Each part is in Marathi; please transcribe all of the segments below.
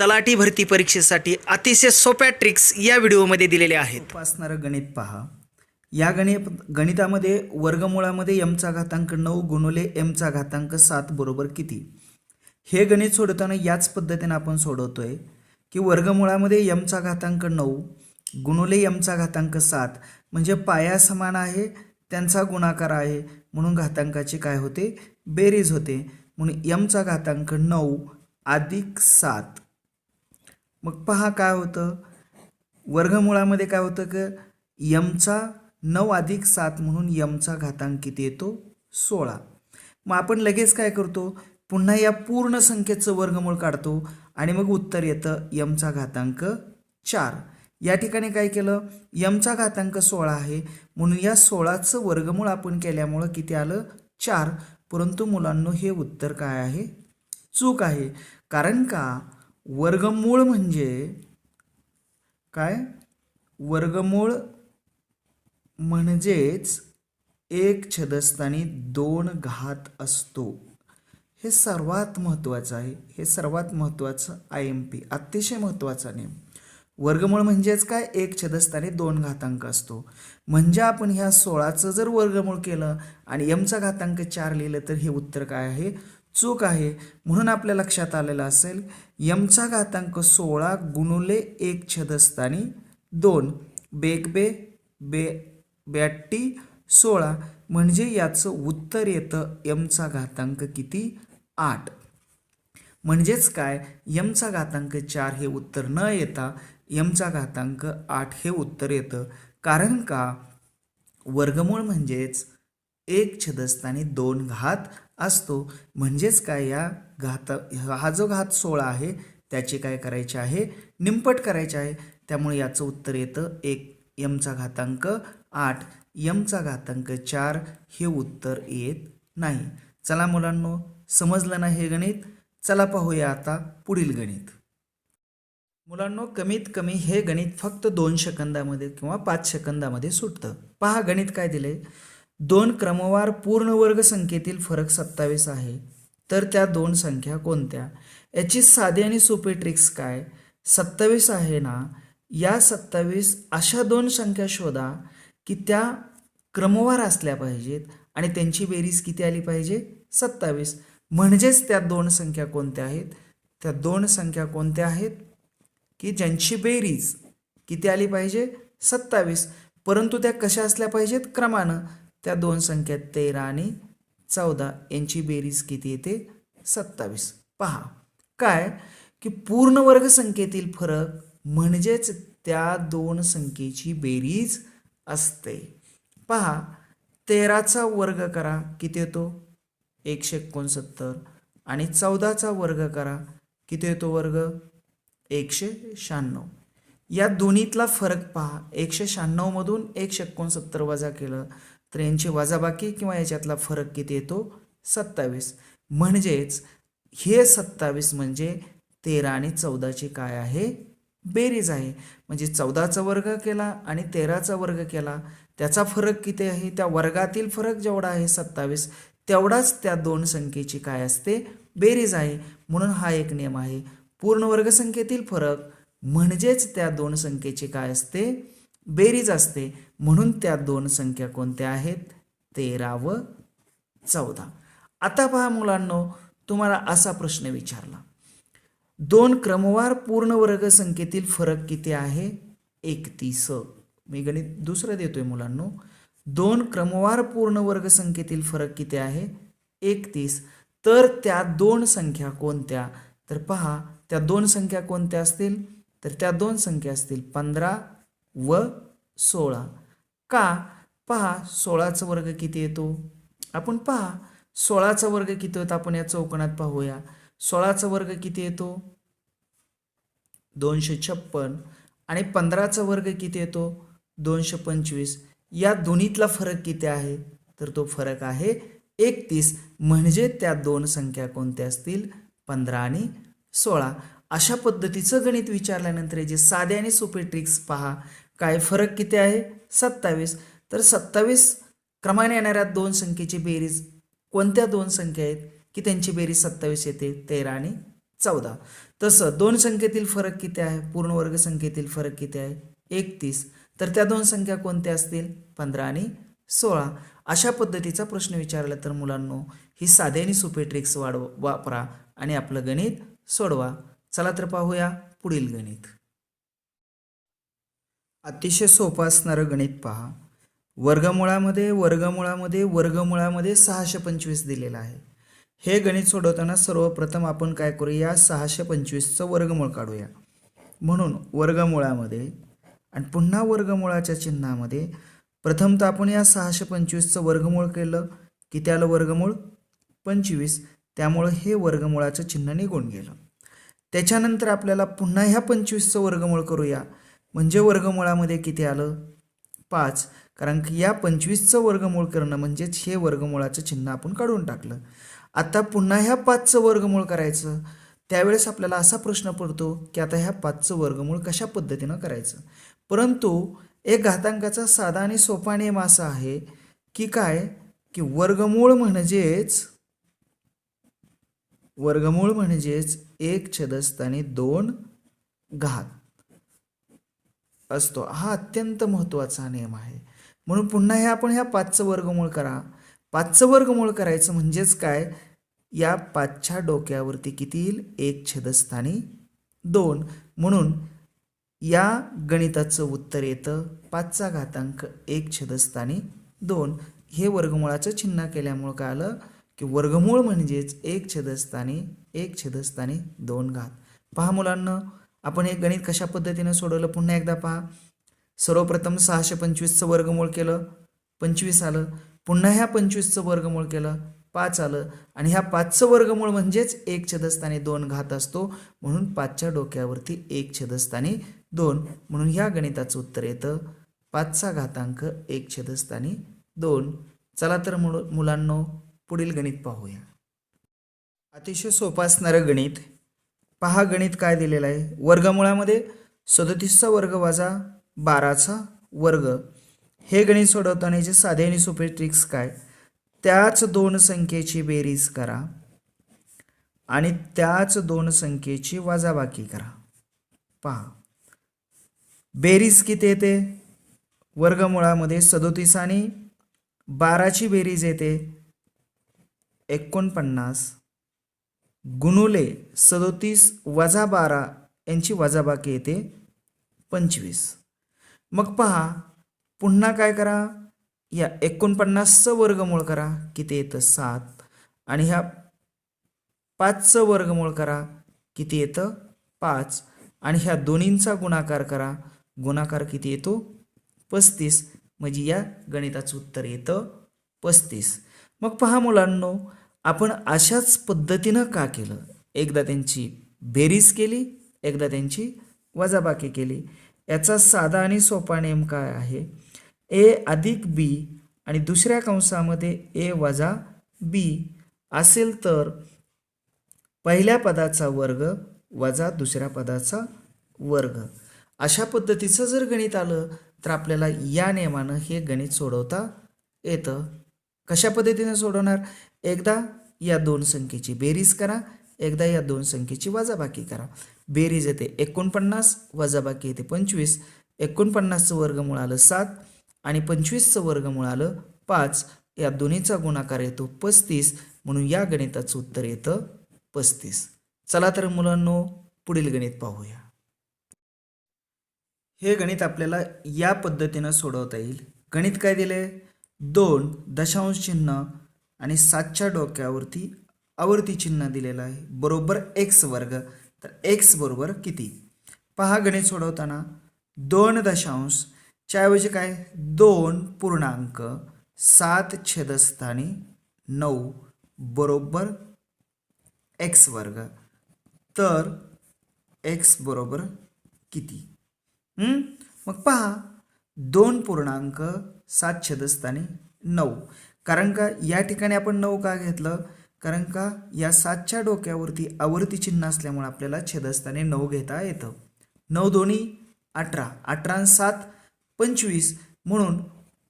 तलाठी भरती परीक्षेसाठी अतिशय सोप्या ट्रिक्स या व्हिडिओमध्ये दिलेल्या आहेत. उपासणारं गणित पहा. या गणित गणितामध्ये वर्गमुळामध्ये एमचा घातांक नऊ गुणुले एमचा घातांक सात बरोबर किती? हे गणित सोडवताना याच पद्धतीने आपण सोडवतोय की वर्गमुळामध्ये एमचा घातांक नऊ गुणुले एमचा घातांक सात म्हणजे पाया समान आहे त्यांचा गुणाकार आहे म्हणून घातांकाची काय होते? बेरीज होते. म्हणून एमचा घातांक नऊ अधिक सात. मग पहा काय होतं. वर्गमुळामध्ये काय होतं की यमचा नऊ अधिक सात म्हणून यमचा घातांक किती येतो सोळा. मग आपण लगेच काय करतो पुन्हा या पूर्ण संख्येचं वर्गमूळ काढतो आणि मग उत्तर येतं यमचा घातांक चार. या ठिकाणी काय केलं यमचा घातांक सोळा आहे म्हणून या सोळाचं वर्गमूळ आपण केल्यामुळं किती आलं चार. परंतु मुलांनो हे उत्तर काय आहे? चूक आहे. कारण का? वर्गमूळ म्हणजे काय? वर्गमूळ म्हणजेच एक छदस्थानी दोन घात असतो. हे सर्वात महत्त्वाचं आहे. हे सर्वात महत्त्वाचं आय एम पी अतिशय महत्त्वाचा नियम वर्गमूळ म्हणजेच काय? एक छदस्थानी दोन घातांक असतो. म्हणजे आपण ह्या सोळाचं जर वर्गमूळ केलं आणि यमचा घातांक चार लिहिलं तर हे उत्तर काय आहे? चूक आहे म्हणून आपल्या लक्षात आलेलं असेल. यमचा घातांक सोळा गुणुले एक छदस्थानी दोन. बेक बे बे ब्याट्टी सोळा. म्हणजे याचं उत्तर येतं यमचा घातांक किती? आठ. म्हणजेच काय? यमचा घातांक चार हे उत्तर न येता यमचा घातांक आठ हे उत्तर येतं. कारण का? वर्गमूळ म्हणजेच एक छदस्थानी दोन घात असतो. म्हणजेच काय? या घात हा जो घात सोळा आहे त्याचे काय करायचे आहे? निंपट करायचे आहे. त्यामुळे याचं उत्तर येतं एक यमचा घातांक आठ. यमचा घातांक चार हे उत्तर येत नाही. चला मुलांनो समजलं ना हे गणित? चला पाहूया आता पुढील गणित. मुलांनो कमीत कमी हे गणित फक्त दोन सेकंदामध्ये किंवा पाच सेकंदामध्ये सुटतं. पहा गणित काय दिले दोन क्रमवार पूर्ण वर्ग संख्येतील फरक सत्तावीस आहे. तर त्या दोन संख्या कोणत्या? याची साधी आणि सोपी ट्रिक्स काय? सत्तावीस आहे ना? या सत्तावीस अशा दोन संख्या शोधा की त्या क्रमवार असल्या पाहिजेत आणि त्यांची बेरीज किती आली पाहिजे? सत्तावीस. म्हणजेच त्या दोन संख्या कोणत्या आहेत? त्या दोन संख्या कोणत्या आहेत? की ज्यांची बेरीज किती आली पाहिजे? सत्तावीस. परंतु त्या कशा असल्या पाहिजेत? क्रमानं. त्या दोन संख्या तेरा आणि चौदा यांची बेरीज किती येते? सत्तावीस. पहा. काय? की पूर्ण वर्ग संख्येतील फरक म्हणजेच त्या दोन संख्येची बेरीज असते. पहा. तेराचा वर्ग करा. किती येतो? एकशे एकोणसत्तर. आणि चौदाचा वर्ग करा. किती येतो वर्ग? एकशे शहाण्णव. या दोन्हीतला फरक पहा. एकशे शहाण्णवमधून एकशे एकोणसत्तर वजा केलं तर यांची वजाबाकी किंवा याच्यातला फरक किती येतो? सत्तावीस. म्हणजेच हे सत्तावीस म्हणजे तेरा आणि चौदाची काय आहे? बेरीज आहे. म्हणजे चौदाचा वर्ग केला आणि तेराचा वर्ग केला. त्याचा फरक किती आहे? त्या वर्गातील फरक जेवढा आहे सत्तावीस तेवढाच त्या दोन संख्येची काय असते? बेरीज आहे. म्हणून हा एक नियम आहे. पूर्ण वर्गसंख्येतील फरक म्हणजेच त्या दोन संख्येची काय असते? बेरीज असते. म्हणून त्या दोन संख्या कोणत्या आहेत? तेरा व चौदा. आता पहा मुलांनो तुम्हाला असा प्रश्न विचारला. दोन क्रमवार पूर्ण वर्ग संख्येतील फरक किती आहे? एकतीस. मी गणित दुसरं देतोय मुलांनो. दोन क्रमवार पूर्ण वर्ग संख्येतील फरक किती आहे? एकतीस. तर त्या दोन संख्या कोणत्या? तर पहा त्या दोन संख्या कोणत्या असतील? तर त्या दोन संख्या असतील पंधरा व सोळा. का? पहा सोळाचा वर्ग किती येतो? आपण पहा सोळाचा वर्ग किती होता? आपण या चौकोनात पाहूया. सोळाचा वर्ग किती येतो? दोनशे छप्पन. आणि पंधराचा वर्ग किती येतो? दोनशे पंचवीस. या दोन्हीतला फरक किती आहे? तर तो फरक आहे एकतीस. म्हणजे त्या दोन संख्या कोणत्या असतील? पंधरा आणि सोळा. अशा पद्धतीचं गणित विचारल्यानंतर जे साधे आणि सोपे ट्रिक्स पहा काय फरक किती आहे? सत्तावीस. तर सत्तावीस क्रमाने येणाऱ्या दोन संख्येची बेरीज कोणत्या दोन संख्या आहेत? की त्यांची बेरीज सत्तावीस येते तेरा आणि चौदा. तसं दोन संख्येतील फरक किती आहे? पूर्ण वर्ग संख्येतील फरक किती आहे? एकतीस. तर त्या दोन संख्या कोणत्या असतील? पंधरा आणि सोळा. अशा पद्धतीचा प्रश्न विचारला तर मुलांनो ही साधे आणि सोपे ट्रिक्स वाढ वापरा आणि आपलं गणित सोडवा. चला तर पाहूया पुढील गणित. अतिशय सोपं असणारं गणित पहा. वर्गमुळामध्ये वर्गमुळामध्ये वर्गमुळामध्ये सहाशे पंचवीस दिलेलं आहे. हे गणित सोडवताना सर्वप्रथम आपण काय करूया? सहाशे पंचवीसचं वर्गमूळ काढूया. म्हणून वर्गमुळामध्ये आणि पुन्हा वर्गमुळाच्या चिन्हामध्ये प्रथम तर आपण या सहाशे पंचवीसचं वर्गमूळ केलं. की त्याला वर्गमूळ? पंचवीस. त्यामुळं हे वर्गमुळाचं चिन्ह निघून गेलं. त्याच्यानंतर आपल्याला पुन्हा ह्या पंचवीसचं वर्गमूळ करूया. म्हणजे वर्गमुळामध्ये किती आलं? पाच. कारण की या पंचवीसचं वर्गमूळ करणं म्हणजेच हे वर्गमुळाचं चिन्ह आपण काढून टाकलं. आता पुन्हा ह्या पाचचं वर्गमूळ करायचं. त्यावेळेस आपल्याला असा प्रश्न पडतो की आता ह्या पाचचं वर्गमूळ कशा पद्धतीनं करायचं? परंतु एक घातांकाचा साधा आणि सोपा नियम असा आहे की काय? की वर्गमूळ म्हणजेच वर्गमूळ म्हणजेच एक छदस्थानी दोन घात. असतो. हा अत्यंत महत्त्वाचा नियम आहे. म्हणून पुन्हा हे आपण ह्या पाचचं वर्गमूळ करा. पाचचं वर्गमूळ करायचं म्हणजेच काय? या पाचच्या डोक्यावरती किती येईल? एक छेदस्थानी दोन. म्हणून या गणिताचं उत्तर येतं. पाचचा घातांक एक छेदस्थानी दोन. हे वर्गमुळाचं चिन्ह केल्यामुळं काय आलं? की वर्गमूळ म्हणजेच एक छेदस्थानी एक छेदस्थानी दोन घात. पहा मुलांना आपण हे गणित कशा पद्धतीनं सोडवलं? पुन्हा एकदा पहा. सर्वप्रथम सहाशे पंचवीसचं वर्गमूळ केलं. पंचवीस आलं. पुन्हा ह्या पंचवीसचं वर्गमूळ केलं. पाच आलं. आणि ह्या पाचचं वर्गमूळ म्हणजेच एक छेदस्थानी दोन घात असतो. म्हणून पाचच्या डोक्यावरती एक छेदस्थानी दोन. म्हणून ह्या गणिताचं उत्तर येतं. पाचचा घातांक एक छेदस्थानी दोन. चला तर मुलांनो पुढील गणित पाहूया. अतिशय सोपं असणारं गणित पहा गणित काय दिलेलं आहे. वर्गमुळामध्ये सदतीसचा वर्ग वजा बाराचा वर्ग. हे गणित सोडवताना जे साधे आणि सोपे ट्रिक्स काय? त्याच दोन संख्येची बेरीज करा आणि त्याच दोन संख्येची वजाबाकी करा. पहा. बेरीज किती येते? वर्गमुळामध्ये सदोतीस आणि बाराची बेरीज येते. एकोणपन्नास. गुणुले सदोतीस वजा बारा यांची वजाबाकी येते पंचवीस. मग पहा पुन्हा काय करा? या एकोणपन्नासचं वर्गमूळ करा किती येतं? सात. आणि ह्या पाचचं वर्गमूळ करा किती येतं? पाच. आणि ह्या दोन्हींचा गुणाकार करा गुणाकार किती येतो? पस्तीस. म्हणजे या गणिताचं उत्तर येतं पस्तीस. मग पहा मुलांनो आपण अशाच पद्धतीनं का केलं? एकदा त्यांची बेरीज केली एकदा त्यांची वजाबाकी केली. याचा साधा आणि सोपा नेम काय आहे? ए अधिक बी आणि दुसऱ्या कंसामध्ये ए वजा बी असेल तर पहिल्या पदाचा वर्ग वजा दुसऱ्या पदाचा वर्ग. अशा पद्धतीचं जर गणित आलं तर आपल्याला या नियमानं हे गणित सोडवता येतं. कशा पद्धतीनं सोडवणार? एकदा या दोन संख्येची बेरीज करा. एकदा या दोन संख्येची वजाबाकी करा. बेरीज येते एकोणपन्नास वजाबाकी येते पंचवीस. एकोणपन्नासचं वर्गमूळ आलं सात आणि पंचवीसचं वर्गमूळ आलं पाच. या दोन्हीचा गुणाकार येतो पस्तीस. म्हणून या गणिताचं उत्तर येतं पस्तीस. चला तर मुलांनो पुढील गणित पाहूया. हे गणित आपल्याला या पद्धतीनं सोडवता येईल. गणित काय दिले दोन दशांश चिन्ह आणि सातच्या डोक्यावरती आवर्ती चिन्ह दिलेलं आहे. बरोबर एक्स वर्ग. तर एक्स बरोबर किती? पहा गणित सोडवताना. दोन दशांश. च्याऐवजी काय? दोन पूर्णांक. सात छेदस्थानी नऊ. बरोबर एक्स वर्ग. तर एक्स बरोबर किती? मग पहा. दोन पूर्णांक सात छेदस्थानी नऊ. कारण का या ठिकाणी आपण नऊ का घेतलं? कारण का या सातच्या डोक्यावरती आवर्ती चिन्ह असल्यामुळे आपल्याला छेदस्थाने नऊ घेता येतं. नऊ दोन्ही अठरा. अठरा सात पंचवीस. म्हणून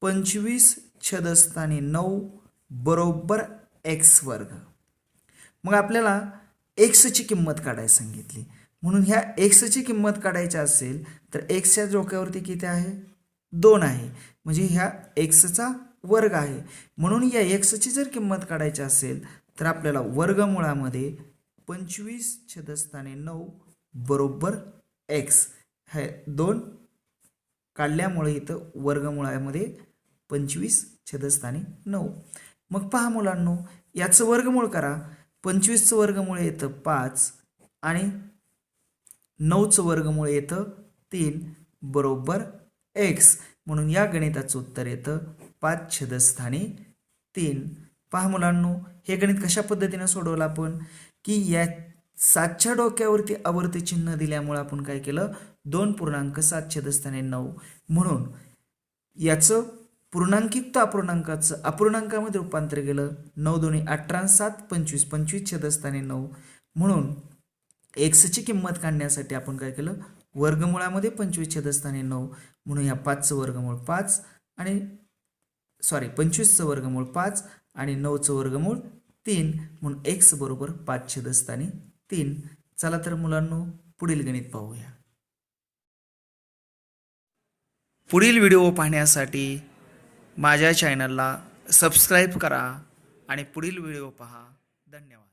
पंचवीस छेदस्थानी नऊ बरोबर एक्स वर्ग. मग आपल्याला एक्सची किंमत काढायला सांगितली. म्हणून ह्या एक्सची किंमत काढायची असेल तर एक्सच्या डोक्यावरती किती आहे? दोन आहे. म्हणजे ह्या एक्सचा वर्ग आहे. म्हणून या एक्सची जर किंमत काढायची असेल तर आपल्याला वर्गमुळामध्ये पंचवीस छदस्थाने नऊ बरोबर एक्स हे दोन काढल्यामुळे इथं वर्गमुळामध्ये पंचवीस छदस्थाने नऊ. मग पहा मुलांनो याचं वर्गमूळ करा. पंचवीसचं वर्गमूळ येतं पाच आणि नऊचं वर्गमूळ येतं तीन बरोबर एक्स म्हणून या गणिताचं उत्तर येतं पाच छदस्थानी तीन. पहा मुलांनो हे गणित कशा पद्धतीनं सोडवलं आपण? की या सातच्या डोक्यावरती आवर्ती चिन्ह दिल्यामुळे आपण काय केलं? दोन पूर्णांक सात छदस्थाने नऊ. म्हणून याचं पूर्णांकित अपूर्णांकाचं अपूर्णांकामध्ये रूपांतर केलं. नऊ दोन्ही अठरा सात पंचवीस पंचवीस छदस्थाने नऊ. म्हणून एक्सची किंमत काढण्यासाठी आपण काय केलं? वर्गमुळामध्ये पंचवीस छदस्थाने नऊ. म्हणून या पाचचं वर्गमूळ पाच आणि सॉरी पंचवीसचं वर्गमूळ पाच आणि नऊचं वर्गमूळ तीन. म्हणून एक्स बरोबर पाच छेदस्थानी तीन. चला तर मुलांनो पुढील गणित पाहूया. पुढील व्हिडिओ पाहण्यासाठी माझ्या चॅनलला सबस्क्राईब करा आणि पुढील व्हिडिओ पहा. धन्यवाद.